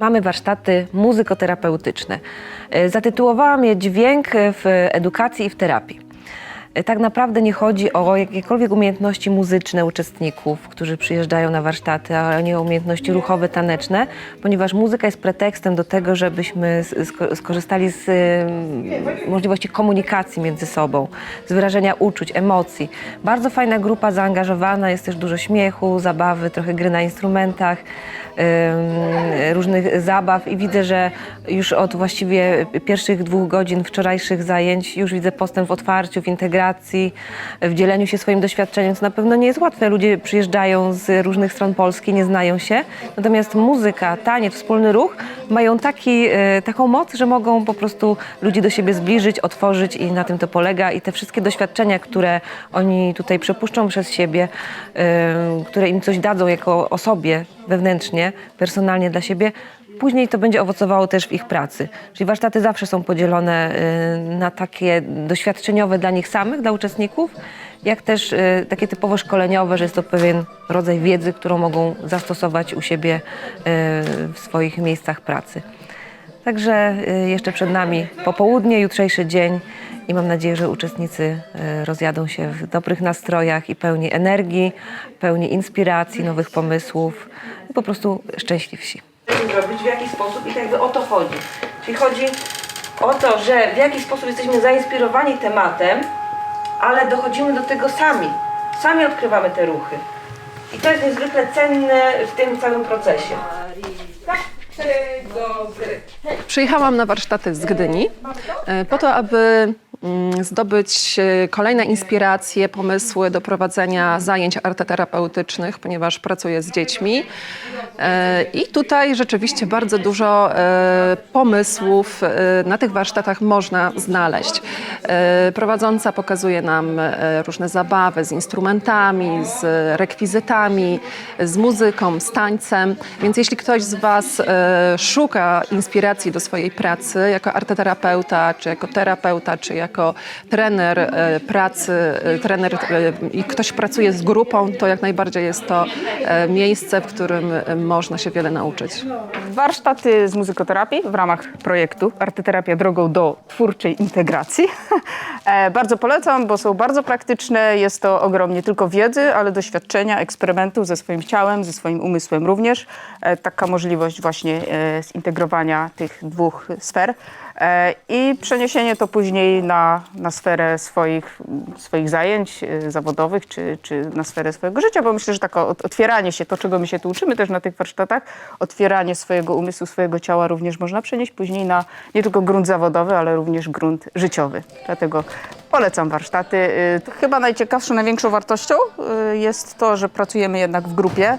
Mamy warsztaty muzykoterapeutyczne. E, Zatytułowałam je Dźwięk w edukacji i w terapii. E, Tak naprawdę nie chodzi o jakiekolwiek umiejętności muzyczne uczestników, którzy przyjeżdżają na warsztaty, ale nie o umiejętności ruchowe, taneczne, ponieważ muzyka jest pretekstem do tego, żebyśmy skorzystali z możliwości komunikacji między sobą, z wyrażenia uczuć, emocji. Bardzo fajna grupa zaangażowana, jest też dużo śmiechu, zabawy, trochę gry na instrumentach, różnych zabaw i widzę, że już od właściwie pierwszych dwóch godzin wczorajszych zajęć już widzę postęp w otwarciu, w integracji, w dzieleniu się swoim doświadczeniem, co na pewno nie jest łatwe. Ludzie przyjeżdżają z różnych stron Polski, nie znają się, natomiast muzyka, taniec, wspólny ruch mają taki, e, taką moc, że mogą po prostu ludzi do siebie zbliżyć, otworzyć i na tym to polega. I te wszystkie doświadczenia, które oni tutaj przepuszczą przez siebie, e, które im coś dadzą jako osobie wewnętrznie, personalnie dla siebie, Później to będzie owocowało też w ich pracy. Czyli warsztaty zawsze są podzielone y, na takie doświadczeniowe dla nich samych, dla uczestników, jak też y, takie typowo szkoleniowe, że jest to pewien rodzaj wiedzy, którą mogą zastosować u siebie y, w swoich miejscach pracy. Także y, jeszcze przed nami popołudnie, jutrzejszy dzień i mam nadzieję, że uczestnicy rozjadą się w dobrych nastrojach i pełni energii, pełni inspiracji, nowych pomysłów i po prostu szczęśliwsi. Zrobić w jaki sposób i tak jakby o to chodzi. Czyli chodzi o to, że w jaki sposób jesteśmy zainspirowani tematem, ale dochodzimy do tego sami. Sami odkrywamy te ruchy. I to jest niezwykle cenne w tym całym procesie. Przyjechałam na warsztaty z Gdyni e, po to, aby zdobyć e, kolejne inspiracje, pomysły do prowadzenia zajęć arteterapeutycznych, ponieważ pracuję z dziećmi. E, I tutaj rzeczywiście bardzo dużo e, pomysłów na tych warsztatach można znaleźć. Prowadząca pokazuje nam różne zabawy z instrumentami, z rekwizytami, z muzyką, z tańcem. Więc jeśli ktoś z Was szuka inspiracji do swojej pracy jako arteterapeuta, czy jako terapeuta, czy jako trener e, pracy, e, trener e, i ktoś pracuje z grupą, to jak najbardziej jest to miejsce, w którym można się wiele nauczyć. Warsztaty z muzykoterapii w ramach projektu Arteterapia drogą do twórczej integracji. Bardzo polecam, bo są bardzo praktyczne. Jest to ogrom nie tylko wiedzy, ale doświadczenia, eksperymentów ze swoim ciałem, ze swoim umysłem również. Taka możliwość właśnie zintegrowania tych dwóch sfer. E, I przeniesienie to później na, na sferę swoich, swoich zajęć e, zawodowych, czy, czy na sferę swojego życia, bo myślę, że takie ot- otwieranie się, to czego my się tu uczymy też na tych warsztatach, otwieranie swojego umysłu, swojego ciała również można przenieść później na nie tylko grunt zawodowy, ale również grunt życiowy. Dlatego polecam warsztaty. To Chyba najciekawszą, największą wartością jest to, że pracujemy jednak w grupie.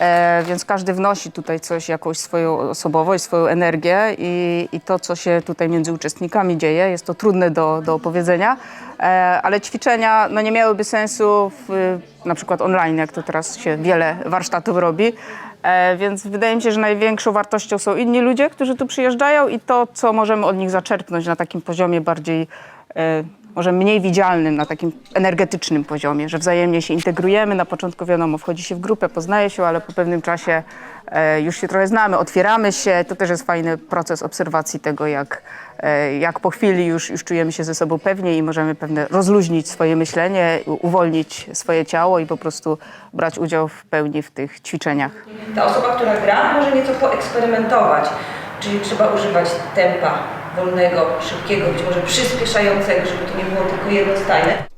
E, więc każdy wnosi tutaj coś, jakąś swoją osobowość, swoją energię i, i to, co się tutaj między uczestnikami dzieje, jest to trudne do, do opowiedzenia, e, ale ćwiczenia no, nie miałyby sensu w, na przykład online, jak to teraz się wiele warsztatów robi. E, więc wydaje mi się, że największą wartością są inni ludzie, którzy tu przyjeżdżają i to, co możemy od nich zaczerpnąć na takim poziomie bardziej może mniej widzialnym na takim energetycznym poziomie, że wzajemnie się integrujemy. Na początku wiadomo, wchodzi się w grupę, poznaje się, ale po pewnym czasie e, już się trochę znamy, otwieramy się. To też jest fajny proces obserwacji tego, jak, e, jak po chwili już, już czujemy się ze sobą pewnie i możemy pewne rozluźnić swoje myślenie, uwolnić swoje ciało i po prostu brać udział w pełni w tych ćwiczeniach. Ta osoba, która gra, może nieco poeksperymentować, czyli trzeba używać tempa wolnego, szybkiego, być może przyspieszającego, żeby to nie było tylko jednostajne.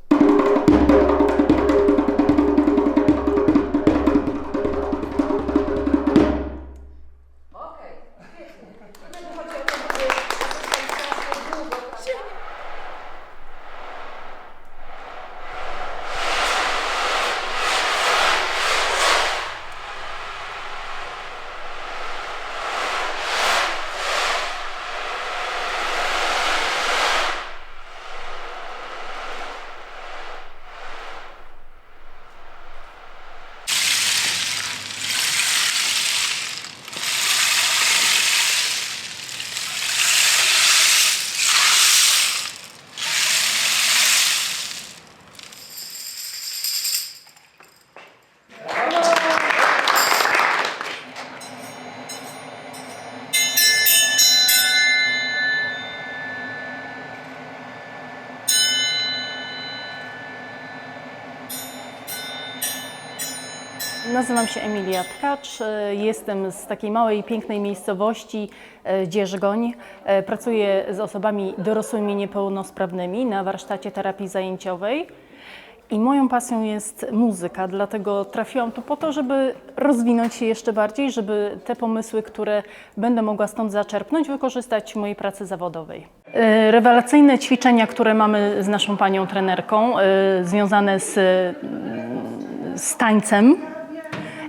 Nazywam się Emilia Tkacz. e, Jestem z takiej małej, pięknej miejscowości e, Dzierżgoń. E, Pracuję z osobami dorosłymi niepełnosprawnymi na warsztacie terapii zajęciowej. I moją pasją jest muzyka, dlatego trafiłam tu po to, żeby rozwinąć się jeszcze bardziej, żeby te pomysły, które będę mogła stąd zaczerpnąć, wykorzystać w mojej pracy zawodowej. Rewelacyjne ćwiczenia, które mamy z naszą panią trenerką, związane z z tańcem.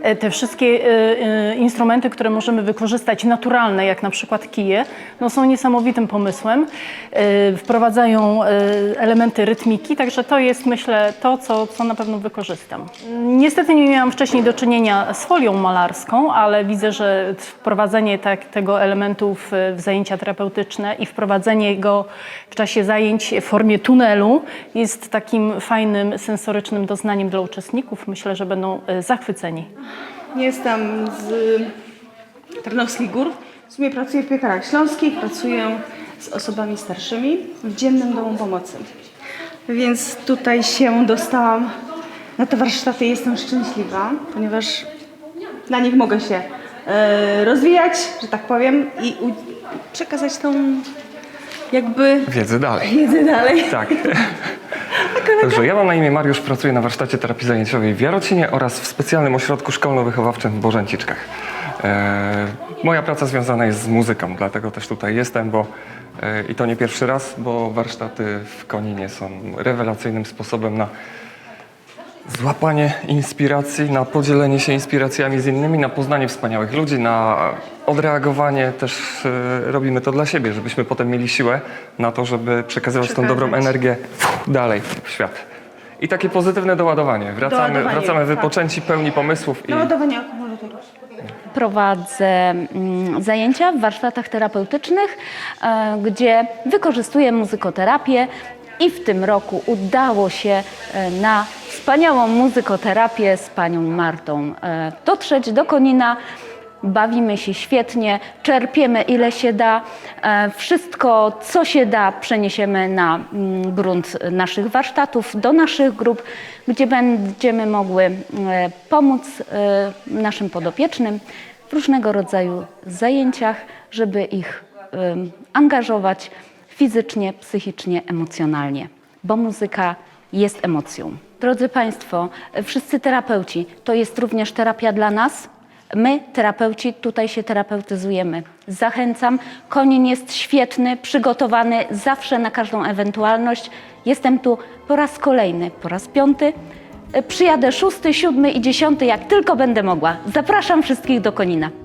E, Te wszystkie e, e, instrumenty, które możemy wykorzystać naturalne, jak na przykład kije, no są niesamowitym pomysłem. Wprowadzają elementy rytmiki, także to jest myślę to, co, co na pewno wykorzystam. Niestety nie miałam wcześniej do czynienia z folią malarską, ale widzę, że wprowadzenie tak, tego elementu w, w zajęcia terapeutyczne i wprowadzenie go w czasie zajęć w formie tunelu jest takim fajnym, sensorycznym doznaniem dla uczestników. Myślę, że będą zachwyceni. Jestem z Tarnowskich Gór. W sumie pracuję w piekarach śląskich, pracuję z osobami starszymi w dziennym domu pomocy. Więc tutaj się dostałam na te warsztaty i jestem szczęśliwa, ponieważ na nich mogę się e, rozwijać, że tak powiem, i przekazać tą jakby Wiedzę dalej. wiedzę dalej. Tak. Także ja mam na imię Mariusz, pracuję na warsztacie terapii zajęciowej w Jarocinie oraz w specjalnym ośrodku szkolno-wychowawczym w Bożęciczkach. E, moja praca związana jest z muzyką, dlatego też tutaj jestem, bo e, i to nie pierwszy raz, bo warsztaty w Koninie są rewelacyjnym sposobem na złapanie inspiracji, na podzielenie się inspiracjami z innymi, na poznanie wspaniałych ludzi, na odreagowanie. Też e, robimy to dla siebie, żebyśmy potem mieli siłę na to, żeby przekazywać tą dobrą Przekazać. energię dalej w świat. I takie pozytywne doładowanie. Wracamy, Doładowanie, wracamy tak. wypoczęci, pełni pomysłów i Naładowanie akumulatorów. prowadzę mm, zajęcia w warsztatach terapeutycznych, e, gdzie wykorzystuję muzykoterapię i w tym roku udało się e, na wspaniałą muzykoterapię z panią Martą e, dotrzeć do Konina. Bawimy się świetnie, czerpiemy ile się da. E, Wszystko, co się da, przeniesiemy na mm, grunt naszych warsztatów, do naszych grup, gdzie będziemy mogły pomóc naszym podopiecznym w różnego rodzaju zajęciach, żeby ich angażować fizycznie, psychicznie, emocjonalnie, bo muzyka jest emocją. Drodzy Państwo, wszyscy terapeuci, to jest również terapia dla nas. My, terapeuci, tutaj się terapeutyzujemy. Zachęcam. Konin jest świetny, przygotowany zawsze na każdą ewentualność. Jestem tu po raz kolejny, po raz piąty. Przyjadę szósty, siódmy i dziesiąty, jak tylko będę mogła. Zapraszam wszystkich do Konina.